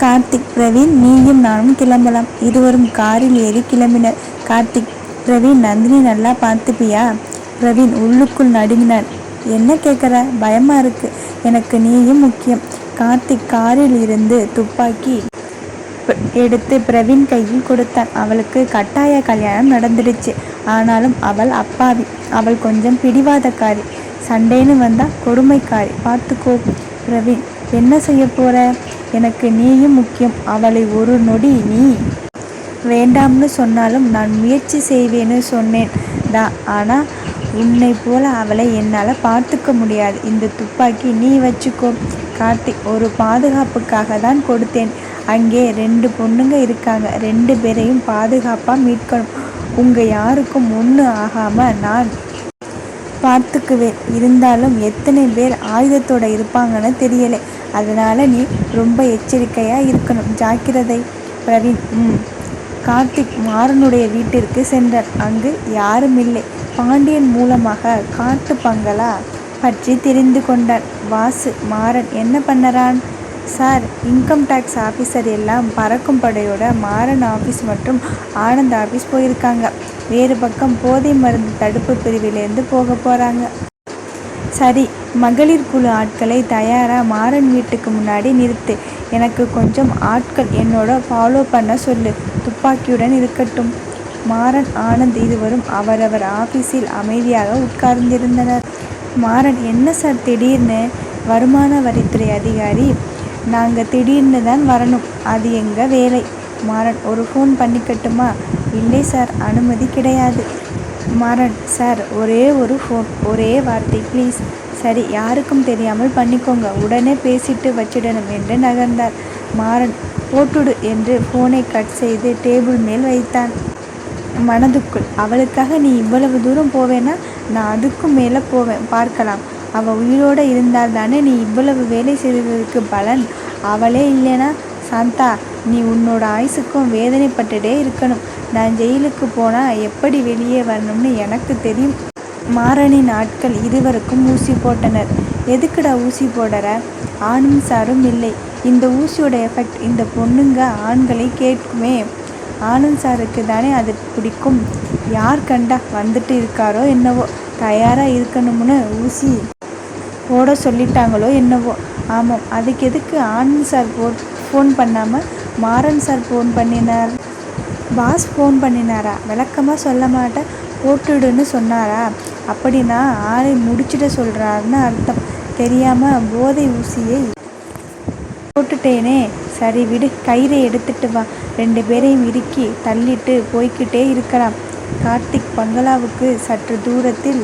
கார்த்திக் பிரவீன் நீயும் நானும் கிளம்பலாம். இருவரும் காரில் ஏறி கிளம்பினர். கார்த்திக் பிரவீன் நந்தினி நல்லா பார்த்துப்பியா? பிரவீன் உள்ளுக்குள் நடுங்கினான். என்ன கேட்குற பயமா இருக்கு. எனக்கு நீயும் முக்கியம். கார்த்திக் காரில் இருந்து துப்பாக்கி எடுத்து பிரவீன் கையில் கொடுத்தான். அவளுக்கு கட்டாய கல்யாணம் நடந்துடுச்சு. ஆனாலும் அவள் அப்பாவி. அவள் கொஞ்சம் பிடிவாதக்காரி. சண்டேன்னு வந்தா கொடுமைக்காரி. பார்த்துக்கோ பிரவீன் என்ன செய்ய போற? எனக்கு நீயும் முக்கியம். அவளை ஒரு நொடி நீ. வேண்டாம்னு சொன்னாலும் நான் முயற்சி செய்வேன்னு சொன்னேன். தான் ஆனால் உன்னை போல அவளை என்னால் பார்த்துக்க முடியாது. இந்த துப்பாக்கி நீ வச்சுக்கோ. கார்த்திக் ஒரு பாதுகாப்புக்காக தான் கொடுத்தேன். அங்கே ரெண்டு பொண்ணுங்க இருக்காங்க. ரெண்டு பேரையும் பாதுகாப்பாக மீட்கணும். உங்கள் யாருக்கும் ஒன்று ஆகாமல் நான் பார்த்துக்குவேன். இருந்தாலும் எத்தனை பேர் ஆயுதத்தோட இருப்பாங்கன்னு தெரியலை. அதனால் நீ ரொம்ப எச்சரிக்கையாக இருக்கணும். ஜாக்கிரதை பிரவீன். ம். கார்த்திக் மாறனுடைய வீட்டிற்கு சென்றார். அங்கு யாரும் இல்லை. பாண்டியன் மூலமாக காட்டு பங்களா பற்றி தெரிந்து கொண்டான் வாசு மாறன் என்ன பண்ணறான்? சார் இன்கம் டேக்ஸ் ஆஃபீஸர் எல்லாம் பறக்கும் படையோட மாறன் ஆஃபீஸ் மற்றும் ஆனந்த் ஆஃபீஸ் போயிருக்காங்க. வேறு பக்கம் போதை மருந்து தடுப்பு பிரிவிலேருந்து போக போகிறாங்க சரி மகளிர் குழு ஆட்களை தயாராக மாறன் வீட்டுக்கு முன்னாடி நிறுத்து. எனக்கு கொஞ்சம் ஆட்கள் என்னோட ஃபாலோ பண்ண சொல்லு. துப்பாக்கியுடன் இருக்கட்டும். மாறன் ஆனந்த் இருவரும் அவரவர் ஆஃபீஸில் அமைதியாக உட்கார்ந்திருந்தனர். மாறன் என்ன சார் திடீர்னு? வருமான வரித்துறை அதிகாரி நாங்கள் திடீர்னு தான் வரணும். அது எங்கள் வேலை? மாறன் ஒரு ஃபோன் பண்ணிக்கட்டுமா இல்லை சார் அனுமதி கிடையாது. மாறன் சார் ஒரே ஒரு ஃபோன் ஒரே வார்த்தை ப்ளீஸ் சரி யாருக்கும் தெரியாமல் பண்ணிக்கோங்க. உடனே பேசிட்டு வச்சிடணும் என்று நகர்ந்தார். மாறன் போட்டுடு என்று ஃபோனை கட் செய்து டேபிள் மேல் வைத்தான். மனதுக்குள் அவளுக்காக நீ இவ்வளவு தூரம் போவேனா? நான் அதுக்கும் மேலே போவேன். பார்க்கலாம். அவள் உயிரோடு இருந்தால் தானே நீ இவ்வளவு வேலை செய்ததற்கு பலன்? அவளே இல்லைனா சாந்தா நீ உன்னோட ஆயுசுக்கும் வேதனைப்பட்டுட்டே இருக்கணும். நான் ஜெயிலுக்கு போனால் எப்படி வெளியே வரணும்னு எனக்கு தெரியும். மாரணி ஆட்கள் இருவருக்கும் ஊசி போட்டனர். எதுக்குடா ஊசி போடுற? ஆணும் சாரும் இல்லை. இந்த ஊசியோட எஃபெக்ட் இந்த பொண்ணுங்க ஆண்களை கேட்குமே. ஆனந்த் சாருக்கு தானே அது பிடிக்கும். யார் கண்டா வந்துட்டு இருக்காரோ என்னவோ. தயாராக இருக்கணும்னு ஊசி போட சொல்லிட்டாங்களோ என்னவோ. ஆமாம் அதுக்கு எதுக்கு ஆனந்த் சார் போ ஃபோன் பண்ணாமல் மாறன் சார் ஃபோன் பண்ணினார்? பாஸ் ஃபோன் பண்ணினாரா? விளக்கமாக சொல்ல மாட்டேன். போட்டுடுன்னு சொன்னாரா? அப்படின்னா ஆளை முடிச்சிட சொல்கிறாருன்னு அர்த்தம். தெரியாமல் போதை ஊசியை போட்டுட்டேனே. சரி விடு கயிறை எடுத்துட்டு வா. ரெண்டு பேரையும் இறுக்கி தள்ளிட்டு போய்க்கிட்டே இருக்கலாம். கார்த்திக் பங்களாவுக்கு சற்று தூரத்தில்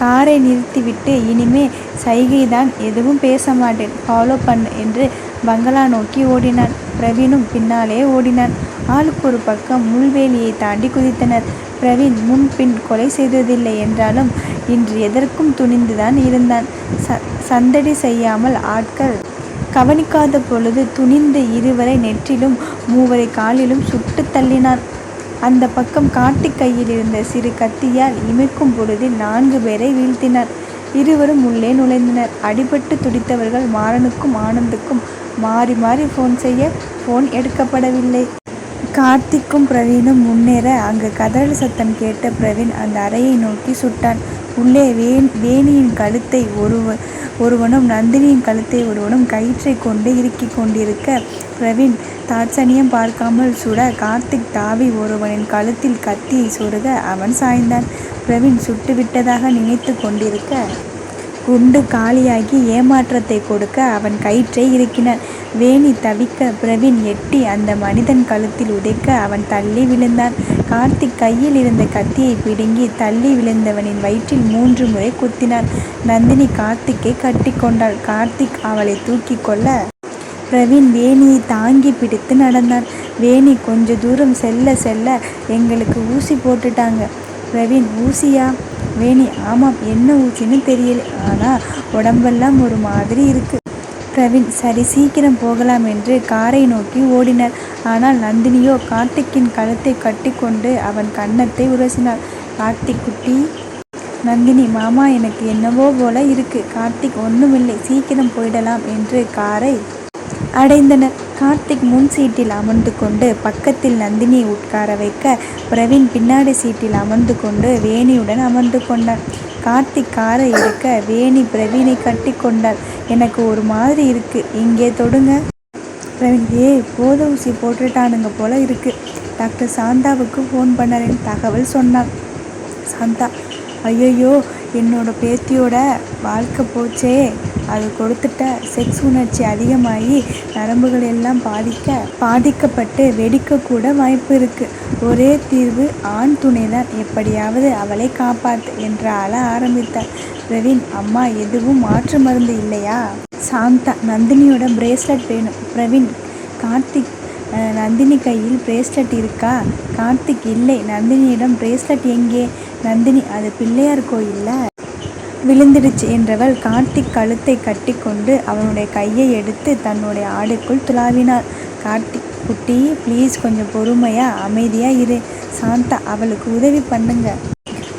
காரை நிறுத்திவிட்டு இனிமே சைகைதான் எதுவும் பேச மாட்டேன் ஃபாலோ பண்ணு என்று பங்களா நோக்கி ஓடினான். பிரவீனும் பின்னாலே ஓடினான். ஆளுக்கு ஒரு பக்கம் முள்வேலியை தாண்டி குதித்தனர். பிரவீன் முன் பின் கொலை செய்ததில்லை என்றாலும் இன்று எதற்கும் துணிந்துதான் இருந்தான். ச சந்தடி செய்யாமல் ஆட்கள் கவனிக்காத பொழுது துணிந்து இருவரை நெற்றிலும் மூவரை காலிலும் சுட்டு தள்ளினான். அந்த பக்கம் காட்டுக் கையில் இருந்த சிறு கத்தியால் இமைக்கும் பொழுதில் நான்கு பேரை வீழ்த்தினார். இருவரும் உள்ளே நுழைந்தனர். அடிபட்டு துடித்தவர்கள் மாறனுக்கும் ஆனந்துக்கும் மாறி மாறி ஃபோன் செய்ய ஃபோன் எடுக்கப்படவில்லை. கார்த்திக்கும் பிரவீனும் முன்னேற அங்கு கதறல் சத்தம் கேட்ட பிரவீன் அந்த அறையை நோக்கி சுட்டான். உள்ளே வேன் வேணியின் கழுத்தை ஒருவர் ஒருவனும் நந்தினியின் கழுத்தை ஒருவனும் கயிற்றை கொண்டு இறுக்கி கொண்டிருக்க பிரவீன் தாட்சணியம் பார்க்காமல் சுட கார்த்திக் தாவி ஒருவனின் கழுத்தில் கத்தியை சொருக அவன் சாய்ந்தான். பிரவீன் சுட்டுவிட்டதாக நினைத்து கொண்டிருக்க குண்டு காலியாகி ஏமாற்றத்தை கொடுக்க அவன் கயிற்றை இறுக்கினான். வேணி தவிக்க பிரவீன் எட்டி அந்த மனிதன் கழுத்தில் உதைக்க அவன் தள்ளி விழுந்தான். கார்த்திக் கையில் இருந்த கத்தியை பிடுங்கி தள்ளி விழுந்தவனின் வயிற்றில் மூன்று முறை குத்தினான். நந்தினி கார்த்திக்கை கட்டிக்கொண்டாள் கார்த்திக் அவளை தூக்கி கொள்ள பிரவீன் வேணியை தாங்கி பிடித்து நடந்தான். வேணி கொஞ்ச தூரம் செல்ல செல்ல எங்களுக்கு ஊசி போட்டுட்டாங்க. பிரவீன் ஊசியா? வேணி ஆமாம் என்ன ஊச்சின்னு தெரியல. ஆனால் உடம்பெல்லாம் ஒரு மாதிரி இருக்கு. பிரவீன் சரி சீக்கிரம் போகலாம் என்று காரை நோக்கி ஓடினர். ஆனால் நந்தினியோ கார்த்திக்கின் கழுத்தை கட்டிக்கொண்டு அவன் கன்னத்தை உரசினாள். கார்த்திக் குட்டி நந்தினி மாமா எனக்கு என்னவோ போல இருக்கு. கார்த்திக் ஒன்றுமில்லை சீக்கிரம் போயிடலாம் என்று காரை அடைந்தனர். கார்த்திக் முன் சீட்டில் அமர்ந்து கொண்டு பக்கத்தில் நந்தினியை உட்கார வைக்க பிரவீன் பின்னாடி சீட்டில் அமர்ந்து கொண்டு வேணியுடன் அமர்ந்து கொண்டான். கார்த்திக் காரை எடுக்க வேணி பிரவீனை கட்டி கொண்டாள். எனக்கு ஒரு மாதிரி இருக்கு. இங்கே தொடுங்க. பிரவீன் ஏ போத ஊசி போட்டுட்டானுங்க போல இருக்கு. டாக்டர் சாந்தாவுக்கு ஃபோன் பண்ணறேன் தகவல் சொன்னான். சாந்தா ஐயையோ என்னோட பேத்தியோட வாழ்க்கை போச்சே. அது கொடுத்துட்ட செக்ஸ் உணர்ச்சி அதிகமாகி நரம்புகள் எல்லாம் பாதிக்க பாதிக்கப்பட்டு வெடிக்கக்கூட வாய்ப்பு இருக்குது ஒரே தீர்வு ஆண் துணைதான். எப்படியாவது அவளை காப்பாற்று என்று அழ ஆரம்பித்தாள். பிரவீன் அம்மா எதுவும் மாற்று மருந்து இல்லையா? சாந்தா நந்தினியோட பிரேஸ்லெட் வேணும். பிரவீன் கார்த்திக் நந்தினி கையில் பிரேஸ்லெட் இருக்கா? கார்த்திக் இல்லை. நந்தினியிடம் பிரேஸ்லெட் எங்கே? நந்தினி அது பிள்ளையார் கோயில்ல விழுந்துடுச்சு என்றவள் கார்த்திக் கழுத்தை கட்டி கொண்டு அவனுடைய கையை எடுத்து தன்னுடைய ஆடைக்குள் துளாவினாள். கார்த்திக் குட்டி ப்ளீஸ் கொஞ்சம் பொறுமையாக அமைதியாக இரு. சாந்தா அவளுக்கு உதவி பண்ணுங்க.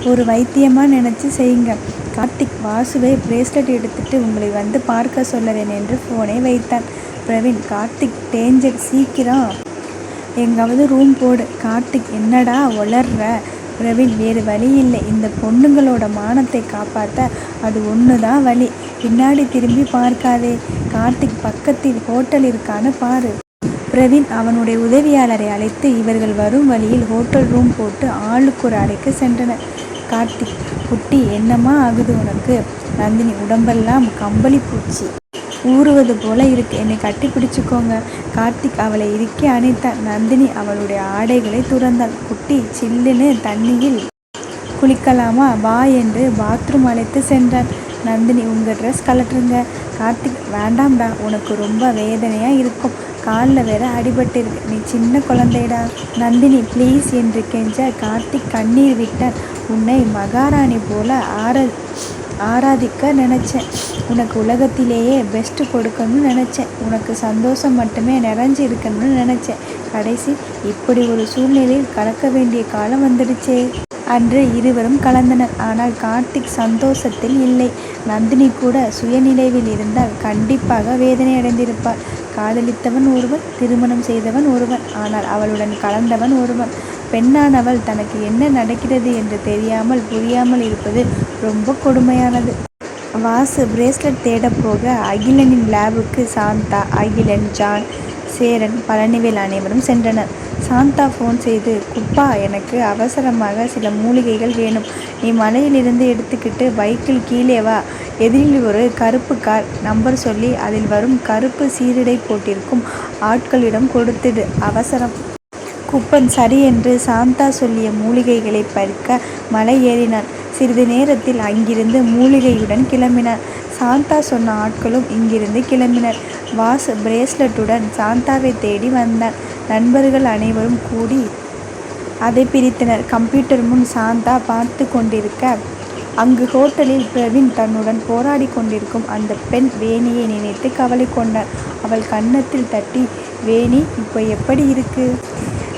ஒரு வைத்தியமாக நினச்சி செய்யுங்க. கார்த்திக் வாசுவை பிரேஸ்லெட் எடுத்துட்டு உங்களை வந்து பார்க்க சொல்லுவேன் என்று ஃபோனை வைத்தான். பிரவீன் கார்த்திக் டேஞ்சர் சீக்கிரம் எங்காவது ரூம் போடு. கார்த்திக் என்னடா ஒளர்ற? பிரவீன் வேறு வழி இல்லை இந்த பொண்ணுங்களோட மானத்தை காப்பாற்ற அது ஒன்று தான் வழி. பின்னாடி திரும்பி பார்க்காதே. கார்த்திக் பக்கத்தில் ஹோட்டல் இருக்கான்னு பாரு. பிரவீன் அவனுடைய உதவியாளரை அழைத்து இவர்கள் வரும் வழியில் ஹோட்டல் ரூம் போட்டு ஆளுக்கு ஒரு அறைக்கு சென்றனர். கார்த்திக் குட்டி என்னம்மா ஆகுது உனக்கு? நந்தினி உடம்பெல்லாம் கம்பளி பூச்சி ஊறுவது போல இருக்கு. என்னை கட்டி பிடிச்சுக்கோங்க. கார்த்திக் அவளை இறுக்கி அணைத்தான். நந்தினி அவளுடைய ஆடைகளை துறந்தாள். குட்டி சில்லுன்னு தண்ணியில் குளிக்கலாமா? வா என்று பாத்ரூம் அழைத்து சென்றான். நந்தினி உங்கள் ட்ரெஸ் கலட்டுருங்க கார்த்திக் வேண்டாம்டா உனக்கு ரொம்ப வேதனையாக இருக்கும். காலில் வேற அடிபட்டிருக்கு. நீ சின்ன குழந்தைடா. நந்தினி ப்ளீஸ் என்று கெஞ்ச கார்த்திக் கண்ணீர் விட்டான். உன்னை மகாராணி போல ஆற ஆராதிக்க நினச்சேன் உனக்கு உலகத்திலேயே பெஸ்ட்டு கொடுக்கணும்னு நினச்சேன் உனக்கு சந்தோஷம் மட்டுமே நிறைஞ்சு இருக்கணும்னு நினச்சேன் கடைசி இப்படி ஒரு சூழ்நிலையில் கலக்க வேண்டிய காலம் வந்துடுச்சே. அன்று இருவரும் கலந்தனர். ஆனால் கார்த்திக் சந்தோஷத்தில் இல்லை. நந்தினி கூட சுயநினைவில் இருந்தால் கண்டிப்பாக வேதனை அடைந்திருப்பாள். காதலித்தவன் ஒருவன் திருமணம் செய்தவன் ஒருவன். ஆனால் அவளுடன் கலந்தவன் ஒருவன். பெண்ணானவள் தனக்கு என்ன நடக்கிறது என்று தெரியாமல் புரியாமல் இருப்பது ரொம்ப கொடுமையானது. வாசு பிரேஸ்லெட் தேடப்போக அகிலனின் லேபுக்கு சாந்தா அகிலன் ஜான் சேரன் பழனிவேல் அனைவரும் சென்றனர். சாந்தா ஃபோன் செய்து குப்பா எனக்கு அவசரமாக சில மூலிகைகள் வேணும். நீ மலையிலிருந்து எடுத்துக்கிட்டு பைக்கில் கீழே வா. எதிரில் ஒரு கருப்பு கார். நம்பர் சொல்லி அதில் வரும் கருப்பு சீருடை போட்டிருக்கும் ஆட்களிடம் கொடுத்துடு. அவசரம். குப்பன் சரி என்று சாந்தா சொல்லிய மூலிகைகளை பறிக்க மலை ஏறினான். சிறிது நேரத்தில் அங்கிருந்து மூலிகையுடன் கிளம்பினான். சாந்தா சொன்ன ஆட்களும் இங்கிருந்து கிளம்பினர். வாஸ் பிரேஸ்லெட்டுடன் சாந்தாவை தேடி வந்தான். நண்பர்கள் அனைவரும் கூடி அதை பிரித்தனர். கம்ப்யூட்டர் முன் சாந்தா பார்த்து கொண்டிருக்க அங்கு ஹோட்டலில் பிரவீன் தன்னுடன் போராடி கொண்டிருக்கும் அந்த பெண் வேணியை நினைத்து கவலை கொண்டார் அவள் கன்னத்தில் தட்டி வேணி இப்போ எப்படி இருக்கு?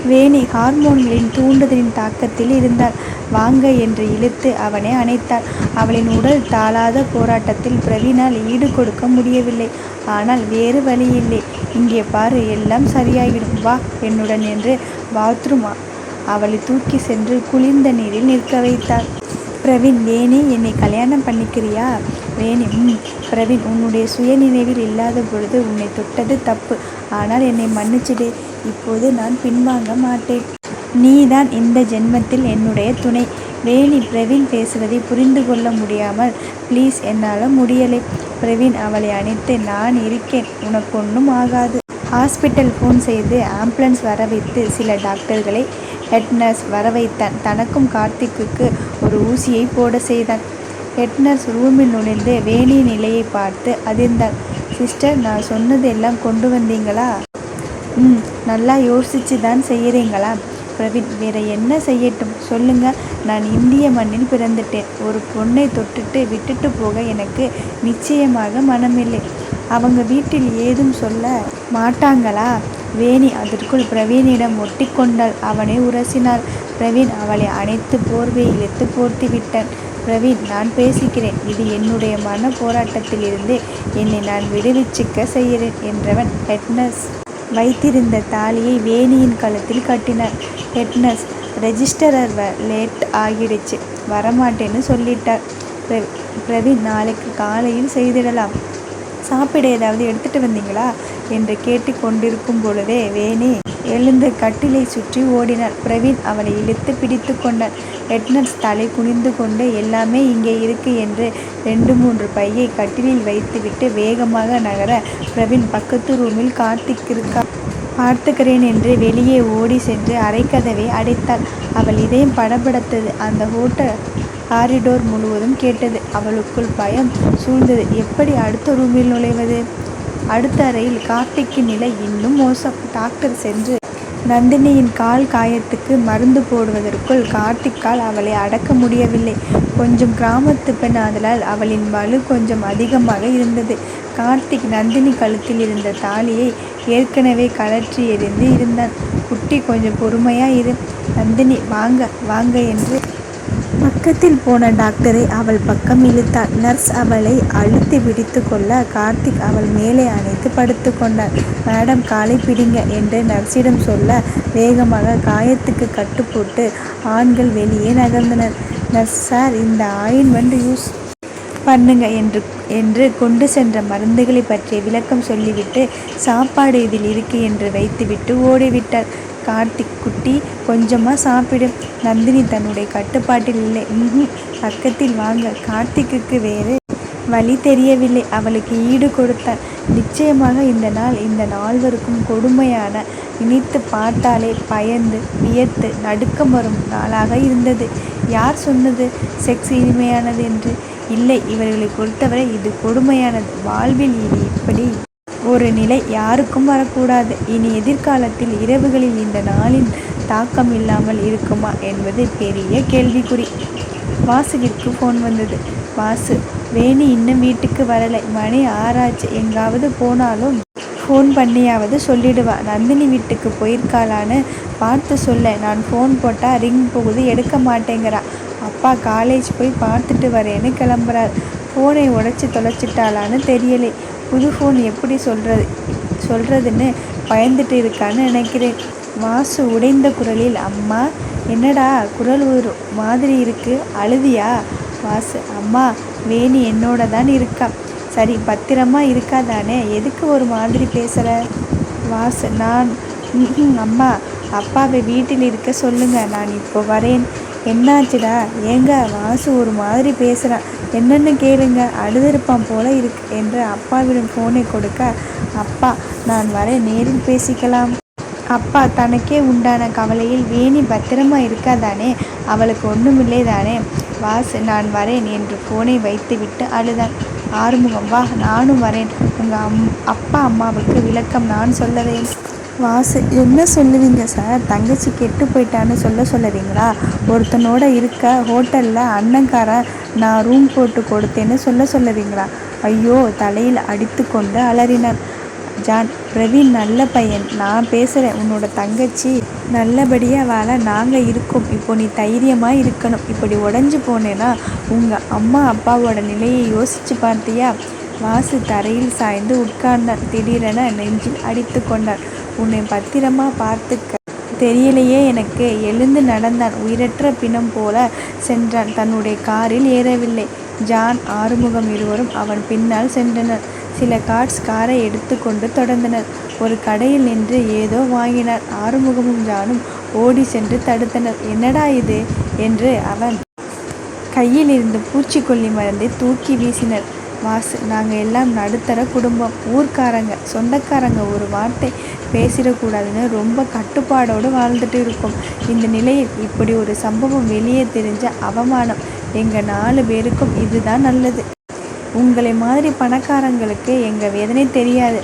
வேணி ஹார்மோன்களின் தூண்டுதலின் தாக்கத்தில் இருந்தாள். வாங்க என்று இழுத்து அவனை அணைத்தாள். அவளின் உடல் தாளாத போராட்டத்தில் பிரவீனால் ஈடு கொடுக்க முடியவில்லை. ஆனால் வேறு வழியில்லை. இங்கே பாரு எல்லாம் சரியாகிடும் வா என்னுடன் என்று பாத்ரூம் அவளை தூக்கி சென்று குளிர்ந்த நீரில் நிற்க வைத்தாள். பிரவீன் வேணி என்னை கல்யாணம் பண்ணிக்கிறியா? வேணி ம். பிரவீன் உன்னுடைய சுயநினைவில் இல்லாத பொழுது உன்னை தொட்டது தப்பு. ஆனால் என்னை மன்னிச்சிடு. இப்போது நான் பின்வாங்க மாட்டேன். நீதான் இந்த ஜென்மத்தில் என்னுடைய துணை. வேணி பிரவீன் பேசுவதை புரிந்து கொள்ள முடியாமல் ப்ளீஸ் என்னால் முடியலை. பிரவீன் அவளை அணைத்து நான் இருக்கேன். உனக்கு ஒன்றும் ஆகாது. ஹாஸ்பிட்டல் ஃபோன் செய்து ஆம்புலன்ஸ் வர வைத்து சில டாக்டர்களை ஹெட் நர்ஸ் வரவைத்தான். தனக்கும் கார்த்திக்குக்கு ஒரு ஊசியை போட செய்தான். ஹெட் நர்ஸ் ரூமில் நுழைந்து வேணியின் நிலையை பார்த்து அதிர்ந்தாள். சிஸ்டர் நான் சொன்னது எல்லாம் கொண்டு வந்தீங்களா? ம். நல்லா யோசிச்சு தான் செய்கிறீங்களா பிரவீன் வேற என்ன செய்யட்டும் சொல்லுங்க. நான் இந்திய மண்ணில் பிறந்துட்டேன். ஒரு பொண்ணை தொட்டுட்டு விட்டுட்டு போக எனக்கு நிச்சயமாக மனமில்லை. அவங்க வீட்டில் ஏதும் சொல்ல மாட்டாங்களா? வேணி அதற்குள் பிரவீனிடம் ஒட்டிக்கொண்டாள். அவனை உரசினாள். பிரவீன் அவளை அணைத்து போர்வை இழுத்து போர்த்தி விட்டான். பிரவீன் நான் பேசிக்கிறேன். இது என்னுடைய மன போராட்டத்திலிருந்து என்னை நான் விடுவிச்சிக்க செய்கிறேன் என்றவன் ஹெட்னஸ் வைத்திருந்த தாலியை வேணியின் கழுத்தில் கட்டினார். ஹெட்னஸ் ரெஜிஸ்டரர் லேட் ஆகிடுச்சு வரமாட்டேன்னு சொல்லிட்டார். பிரவீன் நாளைக்கு காலையில் செய்திடலாம். சாப்பிட ஏதாவது எடுத்துகிட்டு வந்தீங்களா? என்று கேட்டுக் கொண்டிருக்கும் பொழுதே வேணி எழுந்து கட்டிலைச் சுற்றி ஓடினாள். பிரவீன் அவளை இழுத்துப் பிடித்து கொண்டான். ஹெட்நர்ஸ் தலை குனிந்து கொண்டு எல்லாமே இங்கே இருக்கு என்று ரெண்டு மூன்று பையை கட்டிலில் வைத்துவிட்டு வேகமாக நகர பிரவீன் பக்கத்து ரூமில் கார்த்திக் இருக்கா பார்த்துக்கிறேன் என்று வெளியே ஓடிச் சென்று அரைக்கதவை அடைத்தாள். அவள் இதயம் படபடத்தது. அந்த ஹோட்டல் காரிடோர் முழுவதும் கேட்டது. அவளுக்குள் பயம் சூழ்ந்தது. எப்படி அடுத்த ரூமில் நுழைவது? அடுத்த அறையில் கார்த்திக்கின் நிலை இன்னும் மோசம். டாக்டர் சென்று நந்தினியின் கால் காயத்துக்கு மருந்து போடுவதற்குள் கார்த்திக்கால் அவளை அடக்க முடியவில்லை. கொஞ்சம் கிராமத்து பெண் ஆதலால் அவளின் வலு கொஞ்சம் அதிகமாக இருந்தது. கார்த்திக் நந்தினி கழுத்தில் இருந்த தாலியை ஏற்கனவே கழற்றி எறிந்து இருந்தான். குட்டி கொஞ்சம் பொறுமையாக இரு. நந்தினி வாங்க வாங்க என்று பக்கத்தில் போன டாக்டரை அவள் பக்கம் இழுத்தாள். நர்ஸ் அவளை அழுத்தி பிடித்துக் கொள்ள கார்த்திக் அவள் மேலே அணைத்து படுத்து கொண்டான். மேடம் காலை பிடிங்க என்று நர்ஸிடம் சொல்ல வேகமாக காயத்துக்கு கட்டு போட்டு ஆண்கள் வெளியே நகர்ந்தனர். நர்ஸ் சார் இந்த ஆயின்மென்ட் யூஸ் பண்ணுங்க என்று என்று கொண்டு சென்ற மருந்துகளைப் பற்றிய விளக்கம் சொல்லிவிட்டு சாப்பாடு இதில் இருக்கு என்று வைத்துவிட்டு ஓடிவிட்டார் கார்த்திக் குட்டி கொஞ்சமாக சாப்பிடு. நந்தினி தன்னுடைய கட்டுப்பாட்டில் இல்லை. பக்கத்தில் வாங்க. கார்த்திக்குக்கு வேறு வழி தெரியவில்லை. அவளுக்கு ஈடு கொடுத்தான். நிச்சயமாக இந்த நாள் இந்த நால்வருக்கும் கொடுமையான நினைத்துப் பார்த்தாலே பயந்து வியத்து நடுக்கம் வரும் நாளாக இருந்தது. யார் சொன்னது செக்ஸ் இனிமையானது என்று? இல்லை இவர்களை பொறுத்தவரை இது கொடுமையானது. வாழ்வில் இது இப்படி ஒரு நிலை யாருக்கும் வரக்கூடாது. இனி எதிர்காலத்தில் இரவுகளில் இந்த நாளின் தாக்கம் இல்லாமல் இருக்குமா என்பது பெரிய கேள்விக்குறி. வாசுகிற்கு ஃபோன் வந்தது. வாசு வேணி இன்னும் வீட்டுக்கு வரலை. மணி ஆறாச்சு. எங்காவது போனாலும் ஃபோன் பண்ணியாவது சொல்லிடுவா. நந்தினி வீட்டுக்கு போயிருக்காளான்னு பார்த்து சொல்ல நான் ஃபோன் போட்டால் ரிங் போகுது எடுக்க மாட்டேங்கிறா. அப்பா காலேஜ் போய் பார்த்துட்டு வரேன்னு கிளம்புறார். ஃபோனை உடச்சி தொலைச்சிட்டாளான்னு தெரியலை. புது ஃபோன் எப்படி சொல்கிறது சொல்கிறதுன்னு பயந்துட்டு இருக்கான்னு நினைக்கிறேன். வாசு உடைந்த குரலில் அம்மா என்னடா குரல் ஒரு மாதிரி இருக்குது அழுதியா? வாசு அம்மா வேணி என்னோடதான் இருக்கா. சரி பத்திரமா இருக்காதானே எதுக்கு ஒரு மாதிரி பேசுகிற வாசு நான் அம்மா அப்பாவை வீட்டில் இருக்க சொல்லுங்கள் நான் இப்போ வரேன். என்னாச்சுடா? ஏங்க வாசு ஒரு மாதிரி பேசுகிறான் என்னென்னு கேளுங்க. அழுதுருப்பான் போல இருக்கு என்று அப்பாவிடம் ஃபோனை கொடுக்க அப்பா நான் வரேன் நேரில் பேசிக்கலாம். அப்பா தனக்கே உண்டான கவலையில் வேணி பத்திரமா இருக்கா தானே? அவளுக்கு ஒன்றுமில்லை தானே? வாசு நான் வரேன் என்று ஃபோனை வைத்துவிட்டு அழுதான். ஆறுமுகம் வா நானும் வரேன். உங்கள் அம் அப்பா அம்மாவுக்கு விளக்கம் நான் சொல்லுறேன். வாசு என்ன சொல்லுவீங்க சார்? தங்கச்சி கெட்டு போயிட்டான்னு சொல்ல சொல்லுவீங்களா ஒருத்தனோட இருக்க ஹோட்டலில் அண்ணங்காரன் நான் ரூம் போட்டு கொடுத்தேன்னு சொல்ல சொல்லுவீங்களா ஐயோ தலையில் அடித்து கொண்டு அலறினார் ஜான் பிரவீன் நல்ல பையன். நான் பேசுகிறேன் உன்னோட தங்கச்சி நல்லபடியாக வாழ நாங்கள் இருக்கோம். இப்போ நீ தைரியமாக இருக்கணும். இப்படி உடஞ்சி போனேன்னா உங்கள் அம்மா அப்பாவோட நிலையை யோசித்து பார்த்தியா? வாசு தரையில் சாய்ந்து உட்கார்ந்தார் திடீரென நெஞ்சில் அடித்து கொண்டார் உன்னை பத்திரமா பார்த்துக்க தெரியலையே எனக்கு. எழுந்து நடந்தான். உயிரற்ற பிணம் போல சென்றான். தன்னுடைய காரில் ஏறவில்லை. ஜான் ஆறுமுகம் இருவரும் அவன் பின்னால் சென்றனர். சில கார்ஸ் காரை எடுத்துக்கொண்டு தொடர்ந்தனர். ஒரு கடையில் நின்று ஏதோ வாங்கினார் ஆறுமுகமும் ஜானும் ஓடிச் சென்று தடுத்தனர். என்னடா இது? என்று அவன் கையில் இருந்து பூச்சிக்கொல்லி மருந்தை தூக்கி வீசினர். வாசு நாங்கள் எல்லாம் நடுத்தர குடும்பம். ஊர்க்காரங்க சொந்தக்காரங்க ஒரு வார்த்தை பேசிடக்கூடாதுன்னு ரொம்ப கட்டுப்பாடோடு வாழ்ந்துட்டு இருக்கோம். இந்த நிலையில் இப்படி ஒரு சம்பவம் வெளியே தெரிஞ்ச அவமானம். எங்கள் நாலு பேருக்கும் இதுதான் நல்லது. உங்களை மாதிரி பணக்காரங்களுக்கு எங்கள் வேதனை தெரியாது.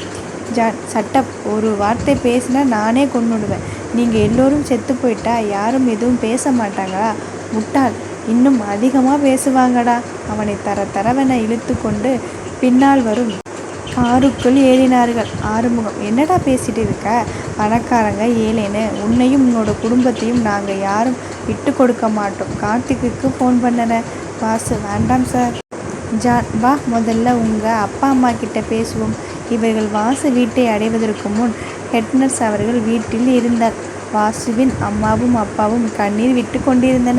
ஜான் சட்டப் ஒரு வார்த்தை பேசினா நானே கொண்டுடுவேன் நீங்கள் எல்லோரும் செத்து போயிட்டா யாரும் எதுவும் பேச மாட்டாங்களா? முட்டாள் இன்னும் அதிகமாக பேசுவாங்கடா. அவனை தரதரவென இழுத்து கொண்டு பின்னால் வரும் காருக்குள் ஏறினார்கள். ஆறுமுகம் என்னடா பேசிட்டு இருக்க? பணக்காரங்க ஏழைன்னு உன்னையும் உன்னோட குடும்பத்தையும் நாங்கள் யாரும் விட்டு கொடுக்க மாட்டோம். கார்த்திக்குக்கு ஃபோன் பண்ணன வாசு வேண்டாம் சார். ஜான் வா முதல்ல உங்கள் அப்பா அம்மா கிட்ட பேசுவோம். இவர்கள் வாசு வீட்டை அடைவதற்கு முன் ஹெட்னர்ஸ் அவர்கள் வீட்டில் இருந்தார். வாசுவின் அம்மாவும் அப்பாவும் கண்ணீர் விட்டு கொண்டிருந்தனர்.